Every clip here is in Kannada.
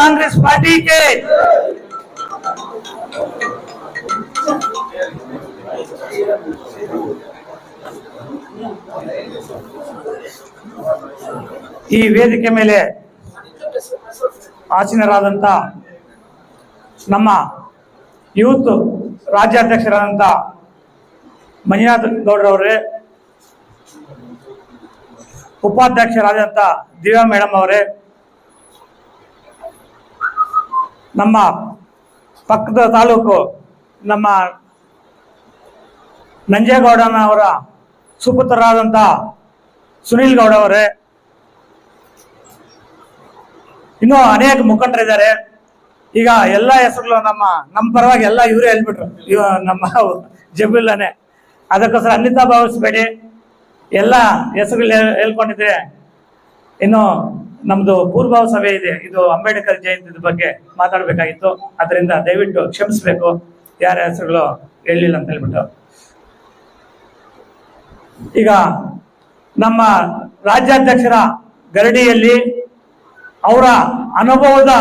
ಕಾಂಗ್ರೆಸ್ पार्टी के ಈ ವೇದಿಕೆ ಮೇಲೆ ಆಸೀನರಾದಂಥ ನಮ್ಮ ಯೂತ್ ರಾಜ್ಯಾಧ್ಯಕ್ಷರಾದಂಥ ಮಂಜುನಾಥ್ ಗೌಡ್ರವರೇ ಉಪಾಧ್ಯಕ್ಷರಾದಂಥ ದಿವ್ಯಾ ಮೇಡಮ್ ಅವರೇ ನಮ್ಮ ಪಕ್ಕದ ತಾಲೂಕು, ನಮ್ಮ ನಂಜೇಗೌಡನವರ ಸುಪುತ್ರರಾದಂಥ ಸುನೀಲ್ ಗೌಡ ಅವರೇ ಇನ್ನೂ ಅನೇಕ ಮುಖಂಡರಿದ್ದಾರೆ. ಈಗ ಎಲ್ಲ ಹೆಸರುಗಳು ನಮ್ಮ ನಮ್ಮ ಪರವಾಗಿ ಎಲ್ಲ ಇವರೇ ಹೇಳ್ಬಿಟ್ರು. ಇವ ನಮ್ಮ ಜಬಿಲ್ಲನೆ. ಅದಕ್ಕೋಸ್ಕರ ಅನ್ಯತಾ ಭಾವಿಸ್ಬೇಡಿ. ಎಲ್ಲ ಹೆಸರುಗಳು ಹೇಳ್- ಹೇಳ್ಕೊಂಡಿದ್ರೆ ಇನ್ನು ನಮ್ದು ಪೂರ್ವಭಾವ ಸಭೆ ಇದೆ. ಇದು ಅಂಬೇಡ್ಕರ್ ಜಯಂತಿ ಬಗ್ಗೆ ಮಾತಾಡಬೇಕಾಗಿತ್ತು. ಅದರಿಂದ ದಯವಿಟ್ಟು ಕ್ಷಮಿಸಬೇಕು. ಯಾರ ಹೆಸರುಗಳು ಹೇಳಿಲ್ಲ ಅಂತ ಹೇಳ್ಬಿಟ್ಟು. ಈಗ ನಮ್ಮ ರಾಜ್ಯಾಧ್ಯಕ್ಷರ ಗರಡಿಯಲ್ಲಿ ಅವರ ಅನುಭವದ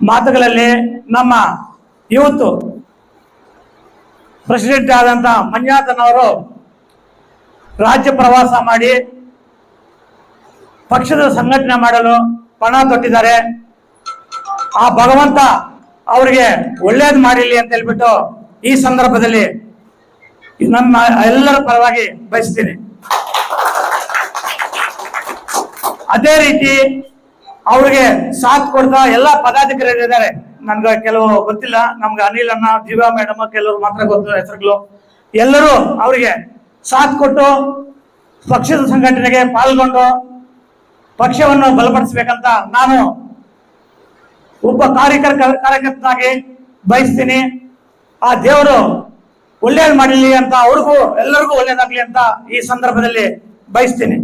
ಮಾತುಗಳಲ್ಲಿ ನಮ್ಮ ಯೂತ್ ಪ್ರೆಸಿಡೆಂಟ್ ಆದಂತ ಮಂಜುನಾಥನವರು ರಾಜ್ಯ ಪ್ರವಾಸ ಮಾಡಿ ಪಕ್ಷದ ಸಂಘಟನೆ ಮಾಡಲು ಪಣ ತೊಟ್ಟಿದ್ದಾರೆ. ಆ ಭಗವಂತ ಅವರಿಗೆ ಒಳ್ಳೇದು ಮಾಡಿರಲಿ ಅಂತ ಹೇಳ್ಬಿಟ್ಟು ಈ ಸಂದರ್ಭದಲ್ಲಿ ನಮ್ಮ ಎಲ್ಲರ ಪರವಾಗಿ ಬಯಸ್ತೀನಿ. ಅದೇ ರೀತಿ ಅವ್ರಿಗೆ ಸಾಥ್ ಕೊಡ್ತಾ ಎಲ್ಲ ಪದಾಧಿಕಾರಿಗಳಿದ್ದಾರೆ. ನನ್ಗೆ ಕೆಲವು ಗೊತ್ತಿಲ್ಲ, ನಮ್ಗೆ ಅನಿಲ್ ಅಣ್ಣ, ದಿವ್ಯಾ ಮೇಡಮ್, ಕೆಲವರು ಮಾತ್ರ ಗೊತ್ತು ಹೆಸರುಗಳು. ಎಲ್ಲರೂ ಅವರಿಗೆ ಸಾಥ್ ಕೊಟ್ಟು ಪಕ್ಷದ ಸಂಘಟನೆಗೆ ಪಾಲ್ಗೊಂಡು ಪಕ್ಷವನ್ನು ಬಲಪಡಿಸಬೇಕಂತ ನಾನು ಒಬ್ಬ ಕಾರ್ಯಕರ್ ಕಾರ್ಯಕರ್ತನಾಗಿ ಬಯಸ್ತೀನಿ. ಆ ದೇವರು ಒಳ್ಳೇದು ಮಾಡಲಿ ಅಂತ ಅವ್ರಿಗೂ ಎಲ್ಲರಿಗೂ ಒಳ್ಳೇದಾಗ್ಲಿ ಅಂತ ಈ ಸಂದರ್ಭದಲ್ಲಿ ಬಯಸ್ತೀನಿ.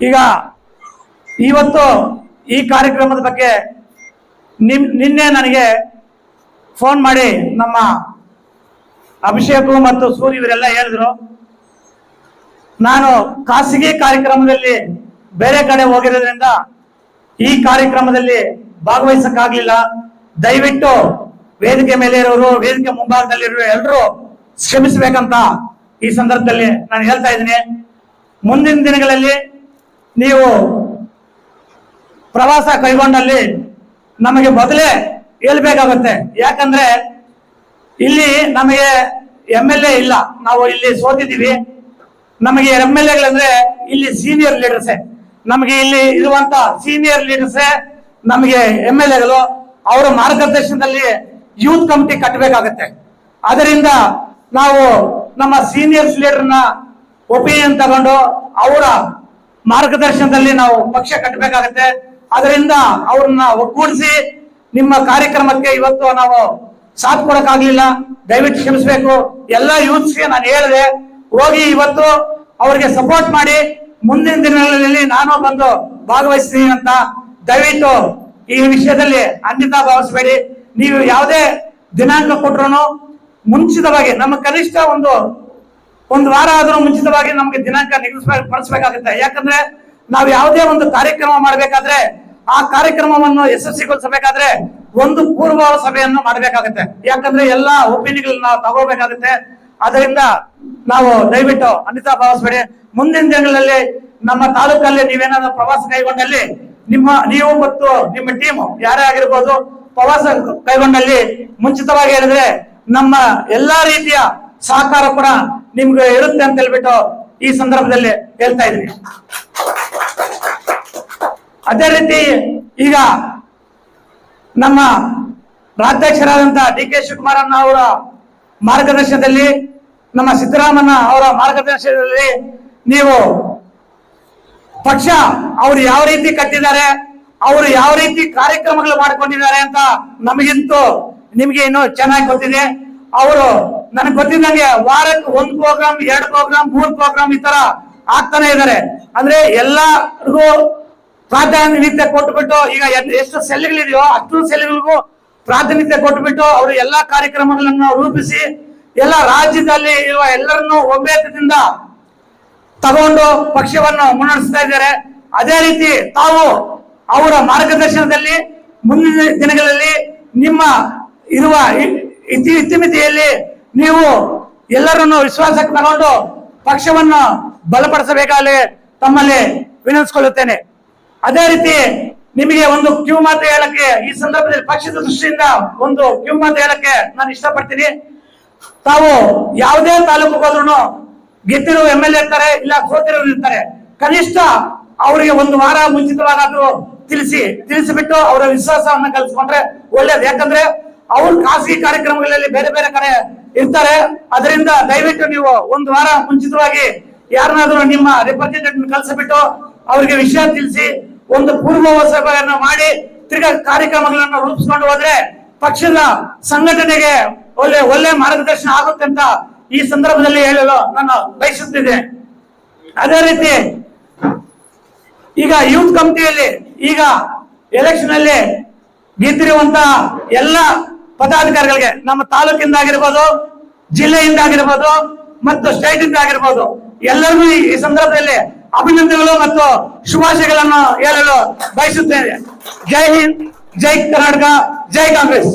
ಈಗ ಇವತ್ತು ಈ ಕಾರ್ಯಕ್ರಮದ ಬಗ್ಗೆ ನಿಮ್, ನಿನ್ನೆ ನನಗೆ ಫೋನ್ ಮಾಡಿ ನಮ್ಮ ಅಭಿಷೇಕು ಮತ್ತು ಸೂರ್ಯ ಇವರೆಲ್ಲ ಹೇಳಿದ್ರು. ನಾನು ಖಾಸಗಿ ಕಾರ್ಯಕ್ರಮದಲ್ಲಿ ಬೇರೆ ಕಡೆ ಹೋಗಿರೋದ್ರಿಂದ ಈ ಕಾರ್ಯಕ್ರಮದಲ್ಲಿ ಭಾಗವಹಿಸಕ್ಕಾಗ್ಲಿಲ್ಲ. ದಯವಿಟ್ಟು ವೇದಿಕೆ ಮೇಲೆ ಇರೋರು, ವೇದಿಕೆ ಮುಂಭಾಗದಲ್ಲಿರೋ ಎಲ್ಲರೂ ಶ್ರಮಿಸಬೇಕಂತ ಈ ಸಂದರ್ಭದಲ್ಲಿ ನಾನು ಹೇಳ್ತಾ ಇದ್ದೀನಿ. ಮುಂದಿನ ದಿನಗಳಲ್ಲಿ ನೀವು ಪ್ರವಾಸ ಕೈಗೊಂಡಲ್ಲಿ ನಮಗೆ ಮೊದಲೇ ಹೇಳ್ಬೇಕಾಗುತ್ತೆ. ಯಾಕಂದ್ರೆ ಇಲ್ಲಿ ನಮಗೆ ಎಂ ಇಲ್ಲ. ನಾವು ಇಲ್ಲಿ ಸೋತಿದ್ದೀವಿ. ನಮಗೆ ಎಂ ಎಲ್ ಎಗಳಂದ್ರೆ ಇಲ್ಲಿ ಸೀನಿಯರ್ ಲೀಡರ್ಸೇ ನಮಗೆ ಇಲ್ಲಿ ಇರುವಂತ ಸೀನಿಯರ್ ಲೀಡರ್ಸೇ ನಮಗೆ ಎಂ ಎಲ್ ಎಗಳು ಅವರ ಮಾರ್ಗದರ್ಶನದಲ್ಲಿ ಯೂತ್ ಕಮಿಟಿ ಕಟ್ಟಬೇಕಾಗತ್ತೆ. ಅದರಿಂದ ನಾವು ನಮ್ಮ ಸೀನಿಯರ್ಸ್ ಲೀಡರ್ನ ಒಪಿನಿಯನ್ ತಗೊಂಡು ಅವರ ಮಾರ್ಗದರ್ಶನದಲ್ಲಿ ನಾವು ಪಕ್ಷ ಕಟ್ಟಬೇಕಾಗತ್ತೆ. ಅದರಿಂದ ಅವ್ರನ್ನ ಒಗ್ಗೂಡಿಸಿ ನಿಮ್ಮ ಕಾರ್ಯಕ್ರಮಕ್ಕೆ ಇವತ್ತು ನಾವು ಸಾಥ್ ಕೊಡಕ್ಕಾಗ್ಲಿಲ್ಲ. ದಯವಿಟ್ಟು ಕ್ಷಮಿಸಬೇಕು. ಎಲ್ಲ ಯೂತ್ಸ್ಗೆ ನಾನು ಹೇಳಿದೆ ಹೋಗಿ ಇವತ್ತು ಅವರಿಗೆ ಸಪೋರ್ಟ್ ಮಾಡಿ ಮುಂದಿನ ದಿನಗಳಲ್ಲಿ ನಾನು ಬಂದು ಭಾಗವಹಿಸ್ತೀನಿ ಅಂತ ದಯವಿಟ್ಟು ಈ ವಿಷಯದಲ್ಲಿ ಅನ್ಯತಾ ಭಾವಿಸಬೇಡಿ. ನೀವು ಯಾವುದೇ ದಿನಾಂಕ ಕೊಟ್ರು ಮುಂಚಿತವಾಗಿ ನಮ್ಮ ಕನಿಷ್ಠ ಒಂದು ಒಂದು ವಾರ ಆದರೂ ಮುಂಚಿತವಾಗಿ ನಮಗೆ ದಿನಾಂಕ ನಿಗದಿಸಬೇಕಾಗುತ್ತೆ ಯಾಕಂದ್ರೆ ನಾವು ಯಾವುದೇ ಒಂದು ಕಾರ್ಯಕ್ರಮ ಮಾಡಬೇಕಾದ್ರೆ ಆ ಕಾರ್ಯಕ್ರಮವನ್ನು ಯಶಸ್ವಿಗೊಳಿಸಬೇಕಾದ್ರೆ ಒಂದು ಪೂರ್ವ ಸಭೆಯನ್ನು ಮಾಡಬೇಕಾಗುತ್ತೆ. ಯಾಕಂದ್ರೆ ಎಲ್ಲಾ ಒಪಿನಿಯನ್ ನಾವು ತಗೋಬೇಕಾಗುತ್ತೆ. ಅದರಿಂದ ನಾವು ದಯವಿಟ್ಟು ಅನಿತಾ ಭಾವಿಸ್ಬೇಡಿ ಮುಂದಿನ ದಿನಗಳಲ್ಲಿ ನಮ್ಮ ತಾಲೂಕಲ್ಲಿ ನೀವೇನಾದ್ರೂ ಪ್ರವಾಸ ಕೈಗೊಂಡಲ್ಲಿ ನಿಮ್ಮ, ನೀವು ಮತ್ತು ನಿಮ್ಮ ಟೀಮ್ ಯಾರೇ ಆಗಿರ್ಬೋದು ಪ್ರವಾಸ ಕೈಗೊಂಡಲ್ಲಿ ಮುಂಚಿತವಾಗಿ ಹೇಳಿದ್ರೆ ನಮ್ಮ ಎಲ್ಲಾ ರೀತಿಯ ಸಹಕಾರ ಕೂಡ ನಿಮ್ಗೆ ಇರುತ್ತೆ ಅಂತ ಹೇಳ್ಬಿಟ್ಟು ಈ ಸಂದರ್ಭದಲ್ಲಿ ಹೇಳ್ತಾ ಇದ್ದೀನಿ. ಅದೇ ರೀತಿ ಈಗ ನಮ್ಮ ರಾಜ್ಯಾಧ್ಯಕ್ಷರಾದಂತಹ ಡಿ ಕೆ ಶಿವಕುಮಾರ ಅವರ ಮಾರ್ಗದರ್ಶನದಲ್ಲಿ ನಮ್ಮ ಸಿದ್ದರಾಮಣ್ಣ ಅವರ ಮಾರ್ಗದರ್ಶನದಲ್ಲಿ ನೀವು ಪಕ್ಷ ಅವರು ಯಾವ ರೀತಿ ಕಟ್ಟಿದ್ದಾರೆ, ಅವರು ಯಾವ ರೀತಿ ಕಾರ್ಯಕ್ರಮಗಳು ಮಾಡ್ಕೊಂಡಿದ್ದಾರೆ ಅಂತ ನಮಗಿಂತೂ ನಿಮಗೆ ಇನ್ನೂ ಚೆನ್ನಾಗಿ ಗೊತ್ತಿದೆ. ಅವರು ನನಗೆ ಗೊತ್ತಿದ್ದಂಗೆ ವಾರಕ್ಕೆ ಒಂದು ಪ್ರೋಗ್ರಾಮ್ ಎರಡು ಪ್ರೋಗ್ರಾಮ್ ಮೂರು ಪ್ರೋಗ್ರಾಮ್ ಈ ತರ ಆಗ್ತಾನೆ ಇದ್ದಾರೆ ಅಂದ್ರೆ ಎಲ್ಲರಿಗೂ ಪ್ರಾಧಾನ್ಯತೆ ಕೊಟ್ಬಿಟ್ಟು ಈಗ ಎಷ್ಟು ಸೆಲ್ಗಳಿದೆಯೋ ಅಷ್ಟು ಸೆಲ್ಗಳಿಗೂ ಪ್ರಾಧಾನ್ಯತೆ ಕೊಟ್ಬಿಟ್ಟು ಅವರು ಎಲ್ಲಾ ಕಾರ್ಯಕ್ರಮಗಳನ್ನು ರೂಪಿಸಿ ಎಲ್ಲ ರಾಜ್ಯದಲ್ಲಿ ಇರುವ ಎಲ್ಲರನ್ನೂ ಒಬ್ಬೇತದಿಂದ ತಗೊಂಡು ಪಕ್ಷವನ್ನು ಮುನ್ನಡೆಸ್ತಾ ಇದ್ದಾರೆ. ಅದೇ ರೀತಿ ತಾವು ಅವರ ಮಾರ್ಗದರ್ಶನದಲ್ಲಿ ಮುಂದಿನ ದಿನಗಳಲ್ಲಿ ನಿಮ್ಮ ಇರುವ ಇತಿ, ಇತಿಮಿತಿಯಲ್ಲಿ ನೀವು ಎಲ್ಲರನ್ನು ವಿಶ್ವಾಸಕ್ಕೆ ತಗೊಂಡು ಪಕ್ಷವನ್ನು ಬಲಪಡಿಸಬೇಕಾಗಲಿ ತಮ್ಮಲ್ಲಿ ವಿನಂತಿಸಿಕೊಳ್ಳುತ್ತೇನೆ. ಅದೇ ರೀತಿ ನಿಮಗೆ ಒಂದು ಕ್ಯೂ ಮಾತು ಹೇಳಕ್ಕೆ ಈ ಸಂದರ್ಭದಲ್ಲಿ ಪಕ್ಷದ ದೃಷ್ಟಿಯಿಂದ ಒಂದು ಕ್ಯೂ ಮಾತು ಹೇಳಕ್ಕೆ ನಾನು ಇಷ್ಟಪಡ್ತೀನಿ. ತಾವು ಯಾವುದೇ ತಾಲೂಕು ಹೋದ್ರು ಗೆದ್ದಿರೋ ಎಂ ಎಲ್ ಎ ಇರ್ತಾರೆ ಇಲ್ಲ ಸೋತಿರೋರು ಇರ್ತಾರೆ ಕನಿಷ್ಠ ಅವರಿಗೆ ಒಂದು ವಾರ ಮುಂಚಿತವಾಗಾದ್ರೂ ತಿಳಿಸಿ, ತಿಳಿಸಿಬಿಟ್ಟು ಅವರ ವಿಶ್ವಾಸವನ್ನ ಕಲ್ಸ್ಕೊಂಡ್ರೆ ಒಳ್ಳೇದು. ಯಾಕಂದ್ರೆ ಅವ್ರು ಖಾಸಗಿ ಕಾರ್ಯಕ್ರಮಗಳಲ್ಲಿ ಬೇರೆ ಬೇರೆ ಕಡೆ ಇರ್ತಾರೆ. ಅದರಿಂದ ದಯವಿಟ್ಟು ನೀವು ಒಂದು ವಾರ ಮುಂಚಿತವಾಗಿ ಯಾರನ್ನಾದ್ರೂ ನಿಮ್ಮ ರೆಪ್ರೆಸೆಂಟೇಟಿವ್ ಕಲ್ಸಿಬಿಟ್ಟು ಅವರಿಗೆ ವಿಷಯ ತಿಳಿಸಿ, ಒಂದು ಪೂರ್ವ ಸಭೆಯನ್ನು ಮಾಡಿ, ತಿರ್ಗಾ ಕಾರ್ಯಕ್ರಮಗಳನ್ನು ರೂಪಿಸ್ಕೊಂಡು ಹೋದ್ರೆ ಪಕ್ಷದ ಸಂಘಟನೆಗೆ ಒಳ್ಳೆ ಒಳ್ಳೆ ಮಾರ್ಗದರ್ಶನ ಆಗುತ್ತೆ ಅಂತ ಈ ಸಂದರ್ಭದಲ್ಲಿ ಹೇಳಲು ನಾನು ಬಯಸುತ್ತಿದ್ದೆ. ಅದೇ ರೀತಿ ಈಗ ಯೂತ್ ಕಮಿಟಿಯಲ್ಲಿ ಈಗ ಎಲೆಕ್ಷನ್ ಅಲ್ಲಿ ಗೆದ್ದಿರುವಂತ ಎಲ್ಲ ಪದಾಧಿಕಾರಿಗಳಿಗೆ ನಮ್ಮ ತಾಲೂಕಿಂದ ಆಗಿರ್ಬೋದು, ಜಿಲ್ಲೆಯಿಂದ ಆಗಿರ್ಬೋದು ಮತ್ತು ಸ್ಟೇಟ್ ಇಂದ ಆಗಿರ್ಬೋದು ಎಲ್ಲರಿಗೂ ಈ ಸಂದರ್ಭದಲ್ಲಿ ಅಭಿನಂದನೆಗಳು ಮತ್ತು ಶುಭಾಶಯಗಳನ್ನು ಹೇಳಲು ಬಯಸುತ್ತೇನೆ. ಜೈ ಹಿಂದ್, ಜೈ ಕರ್ನಾಟಕ, ಜೈ ಕಾಂಗ್ರೆಸ್.